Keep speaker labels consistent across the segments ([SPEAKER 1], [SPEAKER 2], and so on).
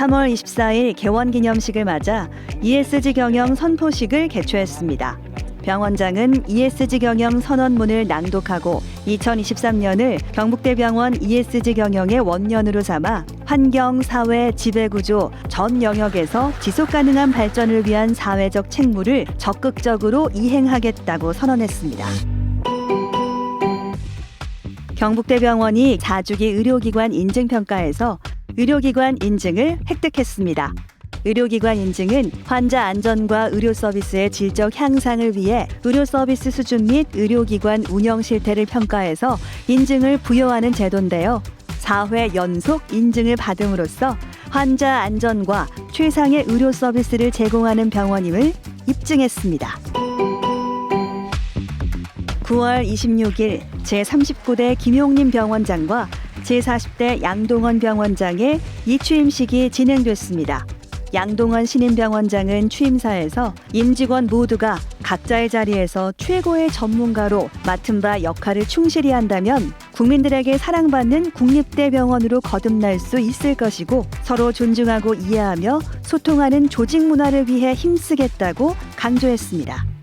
[SPEAKER 1] 3월 24일 개원 기념식을 맞아 ESG 경영 선포식을 개최했습니다. 병 원장은 ESG 경영 선언문을 낭독하고 2023년을 경북대병원 ESG 경영의 원년으로 삼아 환경, 사회, 지배구조 전 영역에서 지속 가능한 발전을 위한 사회적 책무를 적극적으로 이행하겠다고 선언했습니다. 경북대병원이 4주기 의료기관 인증평가에서 의료기관 인증을 획득했습니다. 의료기관 인증은 환자 안전과 의료 서비스의 질적 향상을 위해 의료 서비스 수준 및 의료기관 운영 실태를 평가해서 인증을 부여하는 제도인데요. 4회 연속 인증을 받음으로써 환자 안전과 최상의 의료 서비스를 제공하는 병원임을 입증했습니다. 9월 26일 제39대 김용림 병원장과 제40대 양동원 병원장의 이취임식이 진행됐습니다. 양동원 신임병원장은 취임사에서 임직원 모두가 각자의 자리에서 최고의 전문가로 맡은 바 역할을 충실히 한다면 국민들에게 사랑받는 국립대 병원으로 거듭날 수 있을 것이고 서로 존중하고 이해하며 소통하는 조직 문화를 위해 힘쓰겠다고 강조했습니다.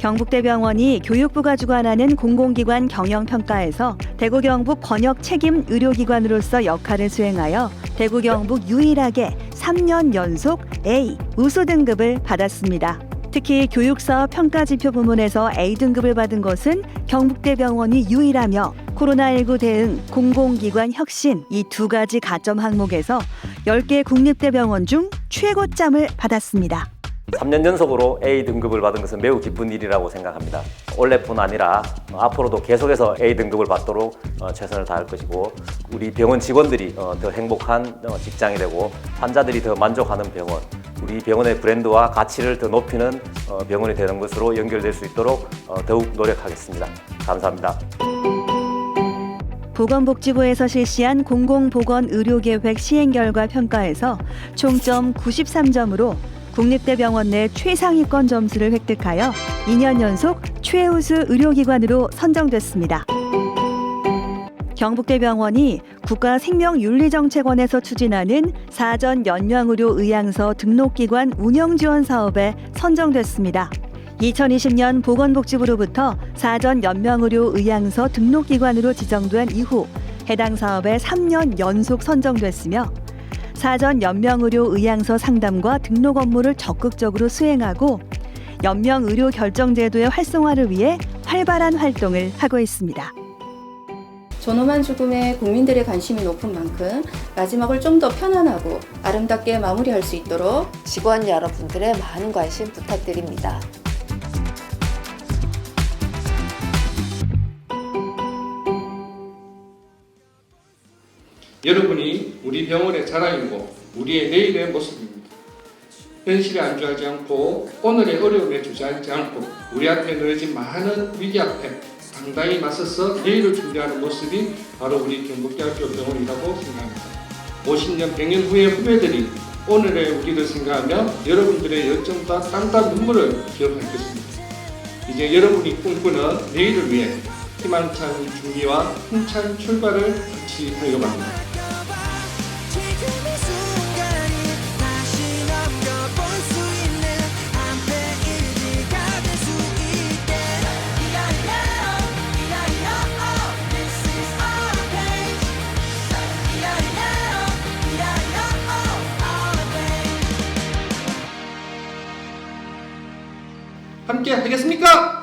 [SPEAKER 1] 경북대병원이 교육부가 주관하는 공공기관 경영평가에서 대구 경북 권역 책임 의료기관으로서 역할을 수행하여 대구 경북 유일하게 3년 연속 A 우수 등급을 받았습니다. 특히 교육사업 평가 지표 부문에서 A 등급을 받은 것은 경북대병원이 유일하며 코로나19 대응, 공공기관 혁신 이 두 가지 가점 항목에서 10개 국립대병원 중 최고점을 받았습니다.
[SPEAKER 2] 3년 연속으로 A 등급을 받은 것은 매우 기쁜 일이라고 생각합니다. 올해뿐 아니라 앞으로도 계속해서 A 등급을 받도록 어, 최선을 다할 것이고 우리 병원 직원들이 어, 더 행복한 어, 직장이 되고 환자들이 더 만족하는 병원 우리 병원의 브랜드와 가치를 더 높이는 어, 병원이 되는 것으로 연결될 수 있도록 어, 더욱 노력하겠습니다. 감사합니다.
[SPEAKER 1] 보건복지부에서 실시한 공공보건의료계획 시행 결과 평가에서 총점 93점으로 국립대병원 내 최상위권 점수를 획득하여 2년 연속 최우수 의료기관으로 선정됐습니다. 경북대병원이 국가생명윤리정책원에서 추진하는 사전 연명의료 의향서 등록기관 운영지원 사업에 선정됐습니다. 2020년 보건복지부로부터 사전 연명의료 의향서 등록기관으로 지정된 이후 해당 사업에 3년 연속 선정됐으며 사전 연명의료 의향서 상담과 등록 업무를 적극적으로 수행하고 연명의료 결정제도의 활성화를 위해 활발한 활동을 하고 있습니다.
[SPEAKER 3] 존엄한 죽음에 국민들의 관심이 높은 만큼 마지막을 좀 더 편안하고 아름답게 마무리할 수 있도록
[SPEAKER 4] 직원 여러분들의 많은 관심 부탁드립니다.
[SPEAKER 5] 여러분이 우리 병원의 자랑이고 우리의 내일의 모습입니다. 현실에 안주하지 않고 오늘의 어려움에 주저앉지 않고 우리 앞에 놓여진 많은 위기 앞에 당당히 맞서서 내일을 준비하는 모습이 바로 우리 경북대학교 병원이라고 생각합니다. 50년, 100년 후의 후배들이 오늘의 우리를 생각하며 여러분들의 열정과 땀과 눈물을 기억할 것입니다. 이제 여러분이 꿈꾸는 내일을 위해 희망찬 준비와 힘찬 출발을 같이 하려고 합니다. 함께 하겠습니까?